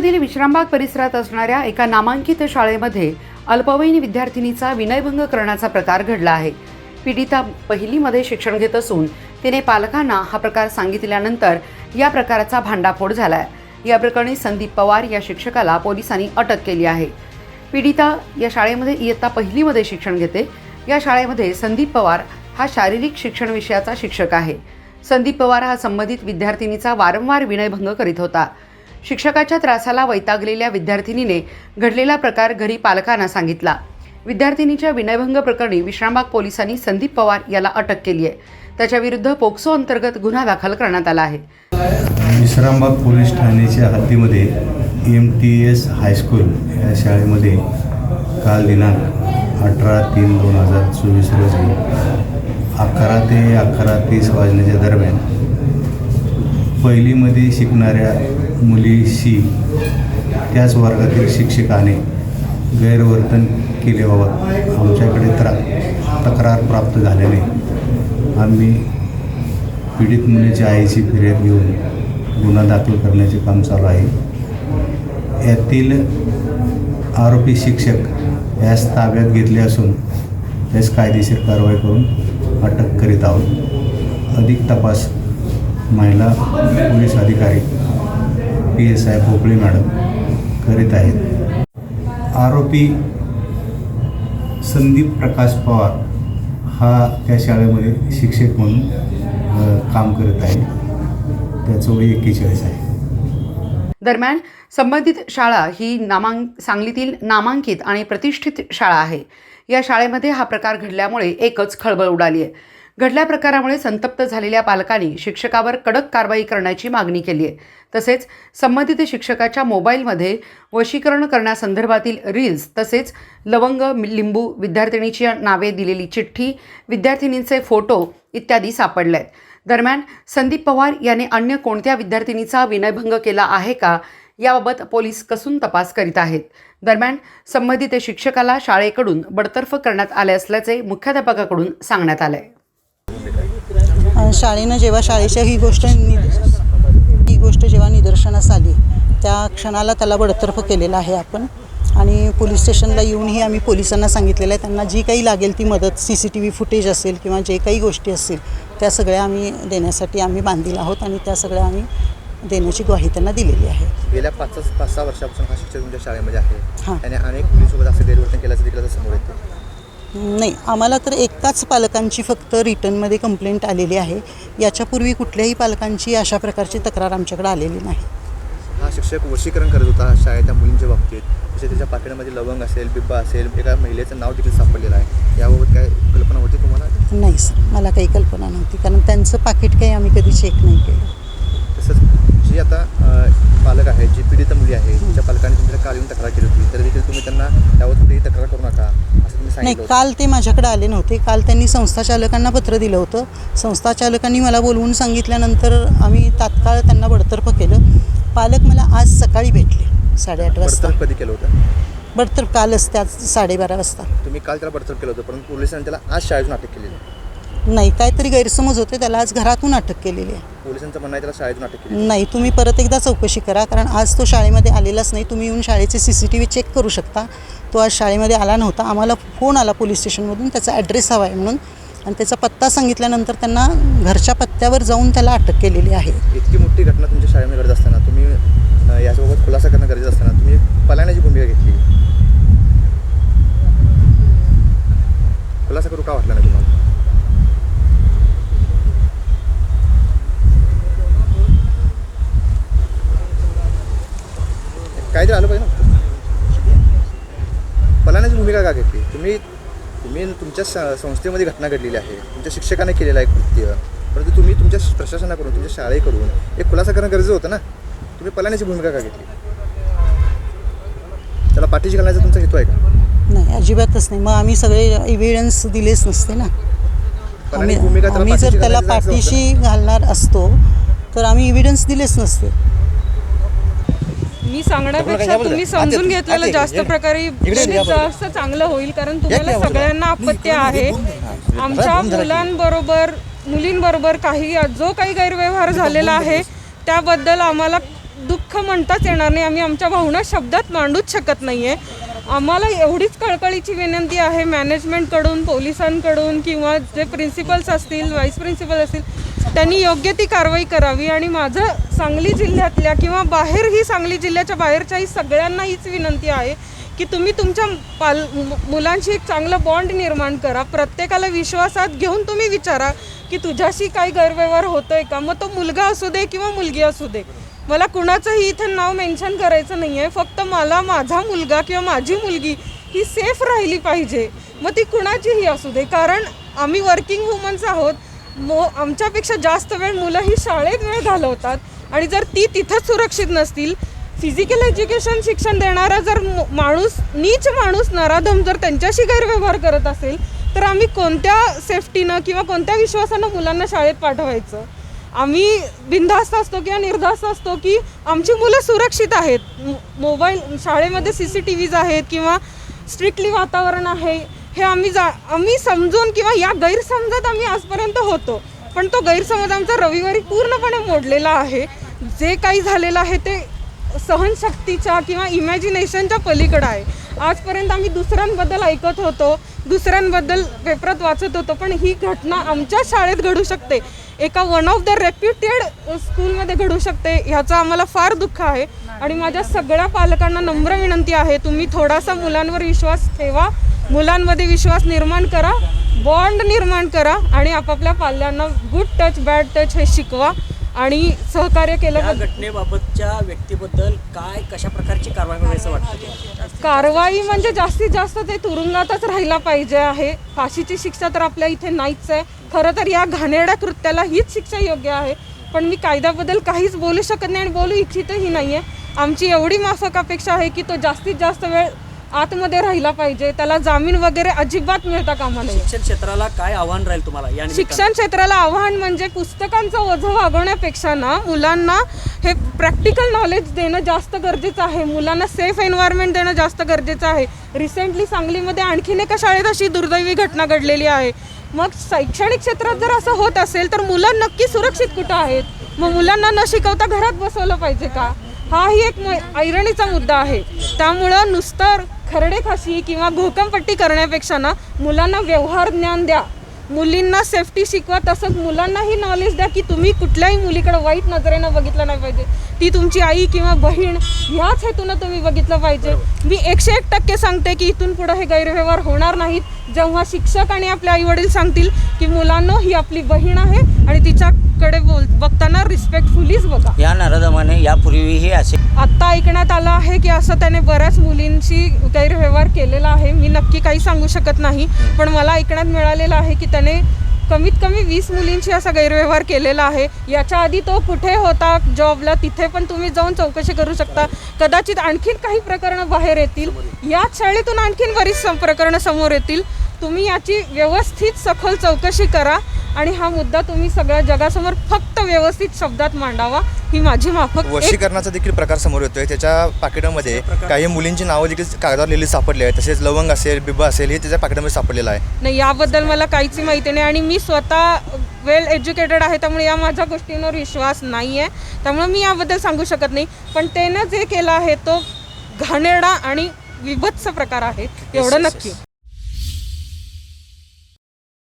मुंबईमधील विश्रामबाग परिसरात असणाऱ्या एका नामांकित शाळेमध्ये अल्पवयीन विद्यार्थिनीचा विनयभंग करण्याचा प्रकार घडला आहे. पीडिता पहिलीमध्ये शिक्षण घेत असून तिने पालकांना हा प्रकार सांगितल्यानंतर या प्रकाराचा भांडाफोड झालाय. या प्रकरणी संदीप पवार या शिक्षकाला पोलिसांनी अटक केली आहे. पीडिता या शाळेमध्ये इयत्ता पहिलीमध्ये शिक्षण घेते. या शाळेमध्ये संदीप पवार हा शारीरिक शिक्षण विषयाचा शिक्षक आहे. संदीप पवार हा संबंधित विद्यार्थिनीचा वारंवार विनयभंग करीत होता. शिक्षकाच्या त्रासाला वैतागलेल्या विद्यार्थिनीने घडलेला प्रकार घरी पालकांना सांगितला. विद्यार्थिनीच्या विनयभंग प्रकरणी विश्रामबाग पोलिसांनी संदीप पवार याला अटक केली आहे. त्याच्याविरुद्ध पोक्सो अंतर्गत गुन्हा दाखल करण्यात आला आहे. विश्रामबाग पोलीस ठाण्याच्या हद्दीमध्ये M T S high school या शाळेमध्ये काल दिनांक अठरा तीन दोन हजार चोवीस रोजी अकरा ते अकरा तीस वाजण्याच्या दरम्यान पहिलीमध्ये शिकणाऱ्या मुलीशी त्याच वर्गातील शिक्षकाने गैरवर्तन केल्याबाबत आमच्याकडे त्रा तक्रार प्राप्त झाल्याने आम्ही पीडित मुलीच्या आईची फिर्याद घेऊन गुन्हा दाखल करण्याचे काम चालू आहे. यातील आरोपी शिक्षक यास ताब्यात घेतले असून यास कायदेशीर कारवाई करून अटक करीत आहोत. अधिक तपास महिला पोलीस अधिकारी पी ए साहेब भोपळे मॅडम करीत आहेत. आरोपी संदीप प्रकाश पवार हा त्या शाळेमध्ये शिक्षक म्हणून काम करत आहे. त्याचं वय एक्केचाळीस आहे. दरम्यान संबंधित शाळा ही नामांक सांगलीतील नामांकित आणि प्रतिष्ठित शाळा आहे. या शाळेमध्ये हा प्रकार घडल्यामुळे एकच खळबळ उडाली आहे. घडल्या प्रकारामुळे संतप्त झालेल्या पालकांनी शिक्षकावर कडक कारवाई करण्याची मागणी केली आहे. तसेच संबंधित शिक्षकाच्या मोबाईलमध्ये वशीकरण करण्यासंदर्भातील रील्स तसेच लवंग लिंबू विद्यार्थिनीची नावे दिलेली चिठ्ठी विद्यार्थिनींचे फोटो इत्यादी सापडले आहेत दरम्यान संदीप पवार याने अन्य कोणत्या विद्यार्थिनीचा विनयभंग केला आहे का याबाबत पोलीस कसून तपास करीत आहेत. दरम्यान संबंधित शिक्षकाला शाळेकडून बडतर्फ करण्यात आले असल्याचे मुख्याध्यापकाकडून सांगण्यात आले आहे शाळेनं जेव्हा शाळेच्या ही गोष्ट ही गोष्ट जेव्हा निदर्शनास आली त्या क्षणाला त्याला बडतर्फ केलेलं आहे आपण. आणि पोलीस स्टेशनला येऊनही आम्ही पोलिसांना सांगितलेलं आहे त्यांना जी काही लागेल ती मदत C C T V footage असेल किंवा जे काही गोष्टी असतील त्या सगळ्या आम्ही देण्यासाठी आम्ही बांधील आहोत आणि त्या सगळ्या आम्ही देण्याची ग्वाही त्यांना दिलेली आहे. गेल्या पाच पाच सहा वर्षापासून हा शिक्षक तुमच्या शाळेमध्ये आहे. हां. त्याने अनेक मुलींसोबत असं गैरवर्तन केल्याचं समोर येते. नाही आम्हाला तर एकाच पालकांची फक्त रिटर्नमध्ये कंप्लेंट आलेली आहे. याच्यापूर्वी कुठल्याही पालकांची अशा प्रकारची तक्रार आमच्याकडे आलेली नाही. हा शिक्षक वशीकरण करत होता शाळेच्या मुलींच्या बाबतीत. तसे त्याच्या पाकिटामध्ये लवंग असेल बिब्बा असेल एका महिलेचं नाव देखील सापडलेलं आहे. याबाबत काय कल्पना होती तुम्हाला? नाही सर. मला काही कल्पना नव्हती. कारण त्यांचं पाकिट काही आम्ही कधी चेक नाही केलं. तसंच जी आता पालक आहेत जी पीडित मुली आहे तिच्या पालकांनी तुमच्याकडे काल येऊन तक्रार केली होती. तर देखील तुम्ही त्यांना त्यावर कुठेही तक्रार करू नका असं तुम्ही नाही सांगितलं. काल ते माझ्याकडे आले नव्हते. काल त्यांनी संस्था चालकांना पत्र दिलं होतं. संस्था चालकांनी मला बोलवून सांगितल्यानंतर आम्ही तात्काळ त्यांना बडतर्फ केलं. पालक मला आज सकाळी भेटले साडेआठ वाजता. बडतर्फ कधी केलं होतं? बडतर्फ कालच त्या साडेबारा वाजता. तुम्ही काल त्याला बडतर्फ केलं होतं परंतु पोलिसांनी त्याला आज शाळेतून अटक केलेली. आहे. नाही काहीतरी गैरसमज होते त्याला आज घरातून अटक केलेली आहे. पोलिसांचं म्हणणं आहे त्याला शाळेतून अटक केली नाही तुम्ही परत एकदा चौकशी करा कारण आज तो शाळेमध्ये आलेलाच नाही. तुम्ही येऊन शाळेचे C C T V check करू शकता. तो आज शाळेमध्ये आला नव्हता. आम्हाला फोन आला पोलीस स्टेशनमधून त्याचा ॲड्रेस हवा आहे म्हणून. आणि त्याचा पत्ता सांगितल्यानंतर त्यांना घरच्या पत्त्यावर जाऊन त्याला अटक केलेली आहे. इतकी मोठी घटना तुमच्या शाळेमध्ये घडत असताना तुम्ही याच्याबाबत खुलासा करणं गरजेचं असताना तुम्ही पलाण्याची भूमिका घेतली खुलासा करू का वाटला नाही तुम्हाला काहीतरी आलं पाहिजे ना पलाण्याची भूमिका का घेतली तुम्ही तुम्ही तुमच्या स- संस्थेमध्ये घटना घडलेली आहे. तुमच्या शिक्षकाने केलेलं आहे कृत्य. परंतु तुम्ही तुमच्या प्रशासनाकडून तुमच्या शाळेकडून एक खुलासा करणं गरजेचं होतं ना? तुम्ही पलाण्याची भूमिका का घेतली? त्याला पाठीशी घालण्याचा तुमचा हेतू आहे का? नाही अजिबातच नाही. मग आम्ही सगळे एव्हिडन्स दिलेच नसते ना. आम्ही आम्ही जर त्याला. पाठीशी घालणार असतो तर आम्ही एव्हिडन्स दिलेच नसते. मी सांगण्यापेक्षा तुम्ही समजून घेतलेलं जास्त प्रकारे म्हणजे जास्त चांगलं होईल कारण तुम्हाला सगळ्यांना अपत्य आहे. आमच्या मुलांबरोबर मुलींबरोबर काही जो काही गैरव्यवहार झालेला आहे त्याबद्दल आम्हाला दुःख म्हणताच येणार नाही. आम्ही आमच्या भावना शब्दात मांडूच शकत नाही आहे आम्हाला एवढीच कळकळीची विनंती आहे मॅनेजमेंटकडून पोलिसांकडून किंवा जे प्रिन्सिपल्स असतील व्हाईस प्रिन्सिपल असतील त्यांनी योग्य ती कारवाई करावी आणि माझं सांगली जिल्ह्यातल्या किंवा बाहेरही सांगली जिल्ह्याच्या बाहेरच्याही सगळ्यांना हीच विनंती आहे की तुम्ही तुमच्या पाल मु- मुलांशी एक चांगलं बॉन्ड निर्माण करा. प्रत्येकाला विश्वासात घेऊन तुम्ही विचारा की तुझ्याशी काही गैरव्यवहार होतोय का? मग तो मुलगा असू दे किंवा मुलगी असू दे. मला कुणाचंही इथं नाव मेन्शन करायचं नाही आहे फक्त मला माझा मुलगा किंवा माझी मुलगी ही सेफ राहिली पाहिजे. मग ती कुणाचीही असू दे. कारण आम्ही वर्किंग वुमन्स आहोत. मो आमच्यापेक्षा जास्त वेळ मुलं ही शाळेत वेळ घालवतात. आणि जर ती तिथंच सुरक्षित नसतील फिजिकल एज्युकेशन शिक्षण देणारा जर माणूस नीच माणूस नराधम जर त्यांच्याशी गैरव्यवहार करत असेल तर आम्ही कोणत्या सेफ्टीनं किंवा कोणत्या विश्वासानं मुलांना शाळेत पाठवायचं? आम्ही बिनधास्त असतो किंवा निर्धास्त असतो की आमची मुलं सुरक्षित आहेत. मोबाईल शाळेमध्ये सी सी टी व्हीज आहेत किंवा स्ट्रिक्टली वातावरण आहे. हे आम्ही जा आम्ही समजून किंवा या गैरसमजात आम्ही आजपर्यंत होतो. पण तो गैरसमज आमचा रविवारी पूर्णपणे मोडलेला आहे. जे काही झालेलं आहे ते सहनशक्तीच्या किंवा इमॅजिनेशनच्या पलीकडं आहे. आजपर्यंत आम्ही दुसऱ्यांबद्दल ऐकत होतो दुसऱ्यांबद्दल पेपरात वाचत होतो पण ही घटना आमच्या शाळेत घडू शकते. एका वन ऑफ द रेप्युटेड स्कूलमध्ये घडू शकते ह्याचं आम्हाला फार दुःख आहे. आणि माझ्या सगळ्या पालकांना नम्र विनंती आहे तुम्ही थोडासा मुलांवर विश्वास ठेवा. मुलांमध्ये विश्वास निर्माण करा बॉन्ड निर्माण करा आणि आपापल्या पाल्यांना गुड टच बॅड टच हे शिकवा आणि सहकार्य केलं. घटनेबाबतच्या व्यक्तीबद्दल काय कशा प्रकारची कारवाई वाटतं कारवाई म्हणजे जास्तीत जास्त ते तुरुंगातच राहिला पाहिजे आहे. फाशीची शिक्षा तर आपल्या इथे नाहीच आहे. खरं तर या घाणेरड्या कृत्याला हीच शिक्षा योग्य आहे. पण मी कायद्याबद्दल काहीच बोलू शकत नाही आणि बोलू इच्छितही नाही आहे आमची एवढी माफक अपेक्षा आहे की तो जास्तीत जास्त वेळ आतमध्ये राहिला पाहिजे त्याला जामीन वगैरे अजिबात मिळता कामा नये. शिक्षण क्षेत्राला काय आव्हान राहील तुम्हाला? या निमित्तानं? शिक्षण क्षेत्राला आव्हान म्हणजे पुस्तकांचं ओझं वागवण्यापेक्षा ना मुलांना हे प्रॅक्टिकल नॉलेज देणं जास्त गरजेचं आहे. मुलांना सेफ एन्व्हायरमेंट देणं जास्त गरजेचं आहे. रिसेंटली सांगलीमध्ये आणखीन एका शाळेत अशी दुर्दैवी घटना घडलेली आहे. मग शैक्षणिक क्षेत्रात जर असं होत असेल तर मुलं नक्की सुरक्षित कुठं आहेत? मग मुलांना न शिकवता घरात बसवलं पाहिजे का? हाही एक म- ऐरणीचा मुद्दा आहे. त्यामुळं नुसतं खरडे खाशी किंवा घोकमपट्टी करण्यापेक्षा ना मुलांना व्यवहार ज्ञान द्या. मुलींना सेफ्टी शिकवा तसंच मुलांनाही नॉलेज द्या की तुम्ही कुठल्याही मुलीकडे वाईट नजरेनं बघितलं नाही पाहिजे. ती तुमची आई किंवा बहीण ह्याच हेतूनं तुम्ही बघितलं पाहिजे. मी एकशे एक टक्के सांगते की इथून पुढे हे गैरव्यवहार होणार नाहीत. जेव्हा शिक्षक आणि आपले आई वडील सांगतील की मुलांनो ही आपली बहीण आहे आणि तिच्याकडे बोल बघताना रिस्पेक्टफुलीच बघा. या नराधमाने यापूर्वीही असे आत्ता ऐकण्यात आलं आहे की असं त्याने बऱ्याच मुलींशी गैरव्यवहार केलेला आहे. मी नक्की काही सांगू शकत नाही पण मला ऐकण्यात मिळालेलं आहे की त्याने कमीत कमी वीस मुलींशी असा गैरव्यवहार केलेला आहे. याच्या आधी तो कुठे होता जॉबला तिथे पण तुम्ही जाऊन चौकशी करू शकता. कदाचित आणखीन काही प्रकरणं बाहेर येतील. याच शाळेतून आणखीन बरीच प्रकरणं समोर येतील. तुम्ही याची व्यवस्थित सखोल चौकशी करा आणि हा मुद्दा तुम्ही सगळ्या जगासमोर फक्त व्यवस्थित शब्दात मांडावा. ही माझी माफक एक वशीकरणाचा देखील प्रकार समोर येतोय. त्याच्या पाकिटामध्ये काही मुलींची नावं देखील कागदावर लिहिली सापडली आहे तसेच लवंग असेल बिबा असेल हे त्याच्या पाकिटामध्ये सापडलेलं आहे. नाही याबद्दल मला काहीच माहिती नाही आणि मी स्वतः वेल एज्युकेटेड आहे त्यामुळे या माझ्या गोष्टींवर विश्वास नाही आहे त्यामुळे मी याबद्दल सांगू शकत नाही. पण त्यानं जे केलं आहे तो घाणेरडा आणि विभत्स प्रकार आहे. एवढं नक्की.